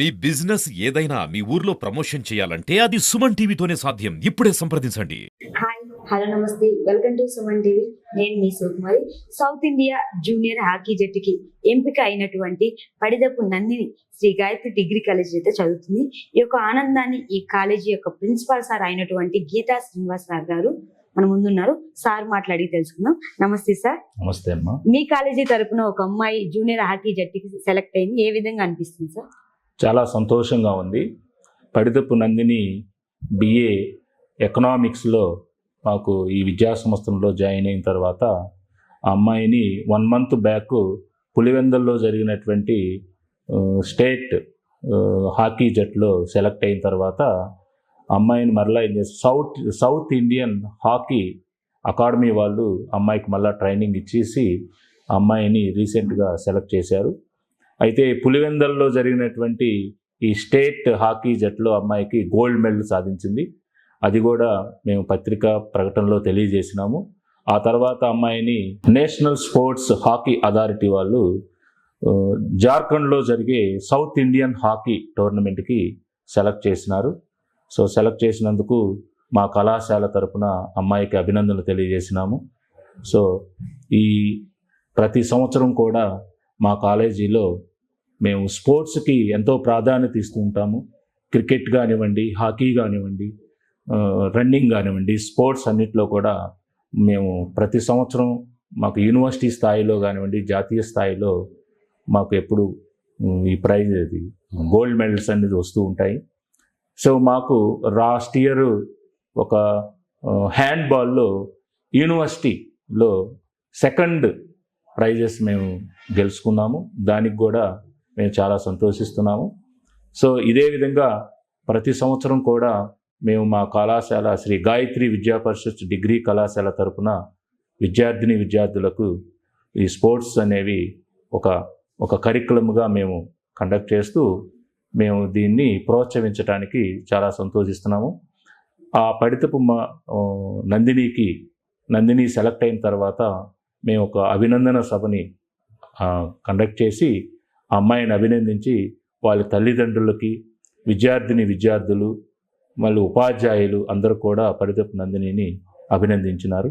మీ business ఏదైనా మీ ఊర్లో promotion చేయాలంటే అది సుమన్ టీవీతోనే సాధ్యం. ఇప్పుడే సంప్రదించండి. హాయ్ హలో నమస్తే. Welcome to Suman TV. నేను మీ Sukumari. South India junior hockey జట్టుకి ఎంపిక అయినటువంటి పడిదపు నందిని శ్రీ గాయత్రి డిగ్రీ కాలేజ్ అయితే చదువుతుంది. ఈ యొక్క ఆనందాన్ని ఈ కాలేజీ యొక్క ప్రిన్సిపాల్ సార్ అయినటువంటి గీతా శ్రీనివాసరావు గారు మన ముందున్నారు. సార్ మాట్లాడి తెలుసుకుందాం. నమస్తే సార్. నమస్తే అమ్మా. మీ కాలేజీ తరపున ఒక అమ్మాయి జూనియర్ హాకీ జట్టుకి సెలెక్ట్ అయింది. ఏ విధంగా అనిపిస్తుంది సార్? చాలా సంతోషంగా ఉంది. పడితప్పు నందిని బిఏ ఎకనామిక్స్లో మాకు ఈ విద్యా సంస్థలో జాయిన్ అయిన తర్వాత ఆ అమ్మాయిని వన్ మంత్ బ్యాక్ పులివెందల్లో జరిగినటువంటి స్టేట్ హాకీ జట్లో సెలెక్ట్ అయిన తర్వాత అమ్మాయిని మరలా ఏం చేసి south south Indian hockey academy వాళ్ళు అమ్మాయికి మళ్ళీ ట్రైనింగ్ ఇచ్చేసి అమ్మాయిని రీసెంట్గా సెలెక్ట్ చేశారు. అయితే పులివెందల్లో జరిగినటువంటి ఈ స్టేట్ హాకీ జట్లో అమ్మాయికి గోల్డ్ మెడల్ సాధించింది. అది కూడా మేము పత్రికా ప్రకటనలో తెలియజేసినాము. ఆ తర్వాత అమ్మాయిని నేషనల్ స్పోర్ట్స్ హాకీ అథారిటీ వాళ్ళు జార్ఖండ్లో జరిగే సౌత్ ఇండియన్ హాకీ టోర్నమెంట్కి సెలెక్ట్ చేసినారు. సో సెలెక్ట్ చేసినందుకు మా కళాశాల తరపున అమ్మాయికి అభినందనలు తెలియజేసినాము. సో ఈ ప్రతి సంవత్సరం కూడా మా కాలేజీలో మేము స్పోర్ట్స్కి ఎంతో ప్రాధాన్యత ఇస్తూ ఉంటాము. క్రికెట్ కానివ్వండి హాకీ కానివ్వండి రన్నింగ్ కానివ్వండి స్పోర్ట్స్ అన్నిట్లో కూడా మేము ప్రతి సంవత్సరం మాకు యూనివర్సిటీ స్థాయిలో కానివ్వండి జాతీయ స్థాయిలో మాకు ఎప్పుడు ఈ ప్రైజ్ అది గోల్డ్ మెడల్స్ అనేది వస్తూ ఉంటాయి. సో మాకు లాస్ట్ ఇయర్ ఒక హ్యాండ్బాల్లో యూనివర్సిటీలో సెకండ్ ప్రైజెస్ మేము గెలుచుకున్నాము. దానికి కూడా మేము చాలా సంతోషిస్తున్నాము. సో ఇదే విధంగా ప్రతి సంవత్సరం కూడా మేము మా కళాశాల శ్రీ గాయత్రి విద్యా పరిషత్ డిగ్రీ కళాశాల తరపున విద్యార్థిని విద్యార్థులకు ఈ స్పోర్ట్స్ అనేవి ఒక ఒక కరికులంగా మేము కండక్ట్ చేస్తూ మేము దీన్ని ప్రోత్సహించడానికి చాలా సంతోషిస్తున్నాము. ఆ పడితపు మా నందినికి నందిని సెలెక్ట్ అయిన తర్వాత మేము ఒక అభినందన సభని కండక్ట్ చేసి ఆ అమ్మాయిని అభినందించి వాళ్ళ తల్లిదండ్రులకి విద్యార్థిని విద్యార్థులు మళ్ళీ ఉపాధ్యాయులు అందరూ కూడా పరిదపు నందినిని అభినందించినారు.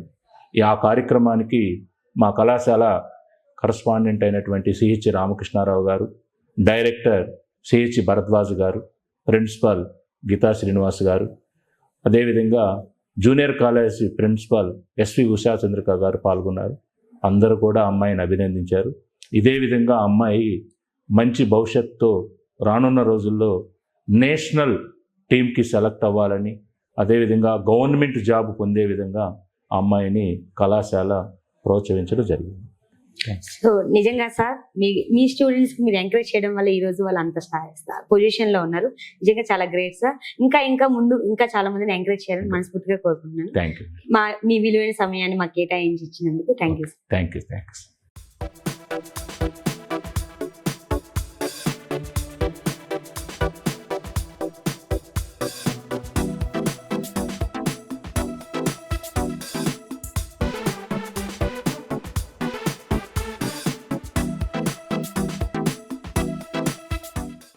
ఈ ఆ కార్యక్రమానికి మా కళాశాల కరస్పాండెంట్ అయినటువంటి సిహెచ్ రామకృష్ణారావు గారు డైరెక్టర్ సిహెచ్ భరద్వాజ్ గారు ప్రిన్సిపాల్ గీతా శ్రీనివాస్ గారు అదేవిధంగా junior college principal S V Usha Chandrika garu పాల్గొన్నారు. అందరూ కూడా అమ్మాయిని అభినందించారు. ఇదే విధంగా అమ్మాయి మంచి భవిష్యత్తుతో రానున్న రోజుల్లో నేషనల్ టీంకి సెలెక్ట్ అవ్వాలని అదేవిధంగా గవర్నమెంట్ జాబ్ పొందే విధంగా ఆ అమ్మాయిని కళాశాల ప్రోత్సహించడం జరిగింది. సో నిజంగా సార్ మీ మీ స్టూడెంట్స్కి మీరు ఎంకరేజ్ చేయడం వల్ల ఈ రోజు వాళ్ళు అంత పొజిషన్లో ఉన్నారు. నిజంగా చాలా గ్రేట్ సార్. ఇంకా ఇంకా ముందు ఇంకా చాలా మందిని ఎంకరేజ్ చేయాలని మనస్ఫూర్తిగా కోరుకుంటున్నాను. మా మీ విలువైన సమయాన్ని మాకు కేటాయించి ఇచ్చినందుకు thank you thank you thanks